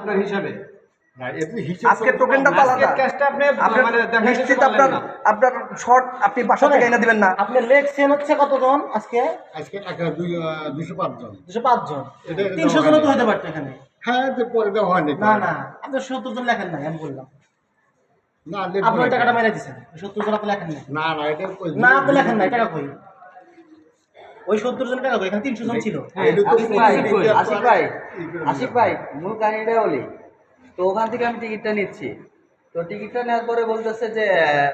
আপনার হিসাবে? না আজকে টোকেনটা তো আলাদা আপনার মানে নিশ্চিত আপনার আপনার শর্ট আপনি বাসা থেকে এনে দিবেন না। আপনি লেখছেন হচ্ছে কতজন আজকে? আজকে একটা দুই আহ, দুশো পাঁচজন দুশো পাঁচজন তিনশো দেওয়া তো হতে পারতো এখানে। হ্যাঁ পরে দেওয়া হয়নি। না না আপনি সত্তর জন লেখেন নাই আমি বললাম। না লিখব আপনি টাকাটা মেরে দিচ্ছেন সত্তর জন আপনি লেখেন নাই। না না এটা না আপনি লেখেন নাই টাকা কই? ওই সত্তর জন টাকা এখানে তিনশো জন ছিল। এটা আশিক ভাই আশিক ভাই মূল কাহিনীটা বলি। তো ওখান থেকে আমি টিকিটটা নিচ্ছি। তো টিকিটটা নেওয়ার পরে বলতেছে যে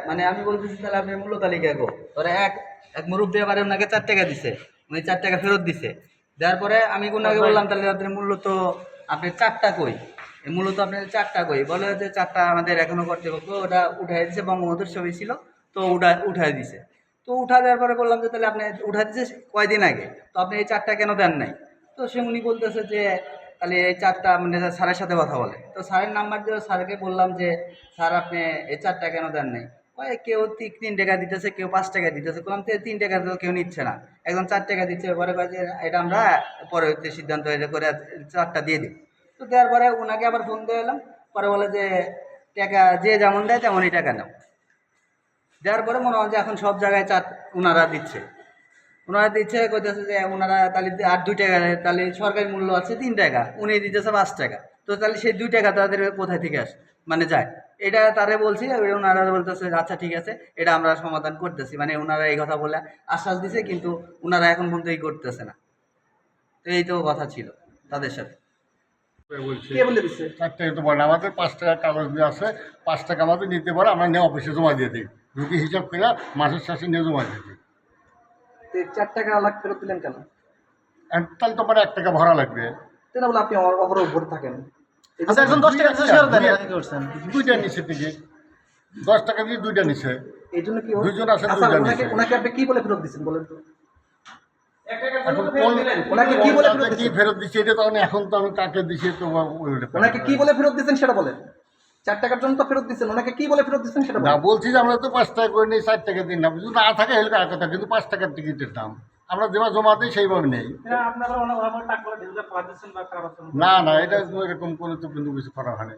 মানে আমি বলতেছি তাহলে আপনি মূল্য তালিকা গো ওরা এক এক মুরব্বী আবার ওনাকে চার টাকা দিছে। উনি চার টাকা ফেরত দিছে। দেওয়ার পরে আমি ওনাকে বললাম তাহলে আপনার মূল্য তো আপনি চারটা কই? এই মূলত আপনার চারটা কই? বলে যে চারটা আমাদের এখনও কর্তৃপক্ষ ওটা উঠাই দিছে বঙ্গবন্ধুর ছবি ছিল তো উঠা উঠাই দিছে। তো উঠা দেওয়ার পরে বললাম যে, তাহলে আপনি উঠা দিছে কয়দিন আগে? তো আপনি এই চারটা কেন দেন নাই? তো সে উনি বলতেছে যে, তাহলে এই চারটা মানে স্যারের সাথে কথা বলে। তো স্যারের নাম্বার দিয়ে স্যারকে বললাম যে, স্যার, আপনি এই চারটা কেন দেন নাই? ওই কেউ তিন টাকা দিতেছে, কেউ পাঁচ টাকা দিতেছে। বললাম, তো তিন টাকা তো কেউ নিচ্ছে না। একজন চার টাকা দিচ্ছে। পরে যে, এটা আমরা পরে সিদ্ধান্ত হয়ে করে চারটা দিয়ে দিই। তো দেওয়ার পরে ওনাকে আবার ফোন দিয়ে এলাম। পরে বলে যে, টাকা যে যেমন দেয় তেমনই টাকা নাও। দেওয়ার পরে মনে হয় যে এখন সব জায়গায় চার ওনারা দিচ্ছে। ওনারা দিচ্ছে কইতেছে যে ওনারা তাহলে আর দুই টাকা তাহলে সরকারি মূল্য আছে তিন টাকা উনি দিতেছে পাঁচ টাকা। তো তাহলে সেই দুই টাকা তাদের কোথায় থেকে আসে মানে যায়? এটা তারে বলছি ওনারা বলতেছে আচ্ছা ঠিক আছে এটা আমরা সমাধান করতেছি। মানে ওনারা এই কথা বলে আশ্বাস দিছে কিন্তু ওনারা এখন পর্যন্ত এই করতেছে না। তো এই তো কথা ছিল তাদের সাথে। বলছি? বলে দিচ্ছে চার টাকা তো বলে না, আমাদের পাঁচ টাকা কাগজ দিয়ে আছে পাঁচ টাকা আমাদের নিতে পারে আমরা নিয়ে অফিসে জমা দিয়ে দিই। রুটি হিসাব করে মাসের শেষে নিয়ে জমা দিয়ে এই চার টাকা লাখ ফেরত দিলেন কেন? তাহলে তোমার এক টাকা ভরা লাগবে। তেনা বলে আপনি ভরে থাকেন। আচ্ছা একজন দশ টাকা দুইটা নিচে থেকে দশ টাকা দিয়ে দুইটা নিচে এই জন্য কি ও- দুইজন আছেন, আচ্ছা দুইজন ওনাকে। আপনি কি বলে ফেরত দিচ্ছেন বলেন তো? এখন ওনাকে কি বলে ফেরত দিচ্ছে এটা তো আমি এখন তো আমি কাকে দিচ্ছি তো ওনাকে কি বলে ফেরত দিচ্ছেন সেটা বলেন। চার টাকার জন্য তো ফেরত দিচ্ছেন ওনাকে কি বলে ফেরত দিচ্ছেন সেটা না বলছি যে আমরা তো পাঁচ টাকা করে নিই ষাট টাকা দিন না। যদি না থাকে হেলকা আর কথা কিন্তু পাঁচ টাকার টিকিটের দাম। আমরা যেভাবে জমা দিই সেইভাবে নেই। না না এটা এরকম কোনো তো কিন্তু কিছু করা হয়নি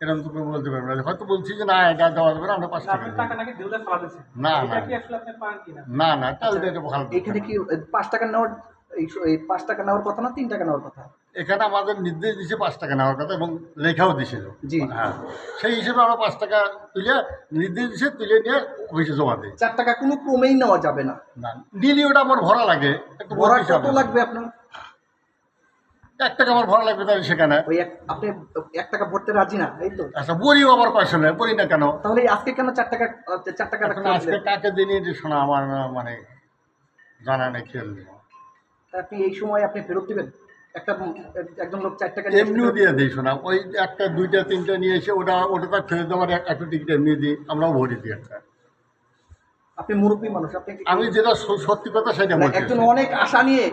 এরকম তো কেউ বলতে পারবে না। হয়তো বলছি যে না এটা দেওয়া যাবে না আমরা পাঁচ টাকা। না না না। না তাহলে এটা ভালো এখানে কি পাঁচ টাকা নেওয়ার এই পাঁচ টাকা নেওয়ার কথা না তিন টাকা নেওয়ার কথা? এখানে আমাদের নির্দেশ দিছে পাঁচ টাকা নেওয়ার কথা এবং লেখাও দিছিল জি। হ্যাঁ সেই হিসেবে আমরা পাঁচ টাকা তুলে নির্দেশ দিছে তুলে নিয়ে অফিসে জমা দিই চার টাকা কোনো ক্রমেই নেওয়া যাবে না। না দিলি ওটা আমার ভরা লাগে। একটু ভরা কত লাগবে আপনার? এক টাকা আমার ভরা লাগবে সেখানে। ওই আপনি এক টাকা ভরতে রাজি না এই তো? আচ্ছা বড়িও আমার পয়সা নেই বড়ি না কেন? তাহলে আজকে কেন চার টাকা চার টাকা আজকে কাকে দিনই শোনা আমার মানে জানা নেই খেয়াল নেই। আপনি এই সময় আপনি ফেরত দিবেন? একটা একজন লোক চার টাকা এমনিও দিয়ে দিই শোনা ওই একটা দুইটা তিনটা নিয়ে এসে ওটা ওটা তার ফেরত দেওয়ার এক- একটা টিকিট এমনি দিই আমরাও ভরি দিই একটা। আপনি মুরব্বী মানুষ আপনি আমি যেটা সত্যি কথা সেটা একজন অনেক আশা নিয়ে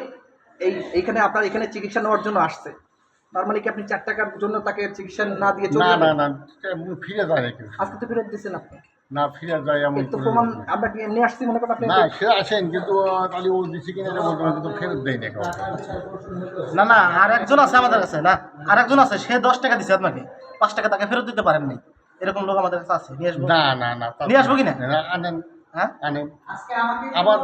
এই এইখানে আপনার এখানে চিকিৎসা নেওয়ার জন্য আসছে। তার মানে কি আপনি চার টাকার জন্য তাকে চিকিৎসা না দিয়ে চলে না না না ফিরে যায় আজকে তো ফেরত দিচ্ছেন আপনি না ফিরে যায় এমন তো প্রমাণ না। আমরা কি এমনি আসছি মনে করেন আপনি? না সে আসেন কিন্তু তাহলে ও দিচ্ছে কিনা এটা বলতে কিন্তু ফেরত দেয় না না না আর একজন আছে আমাদের কাছে না? আর একজন আছে সে দশ টাকা দিচ্ছে আপনাকে। পাঁচ টাকা তাকে ফেরত দিতে পারেন নাই। এরকম লোক আমাদের কাছে আছে নিয়ে আসব? না না না নিয়ে আসব কিনা? না, আনেন হ্যাঁ? আনেন। আবার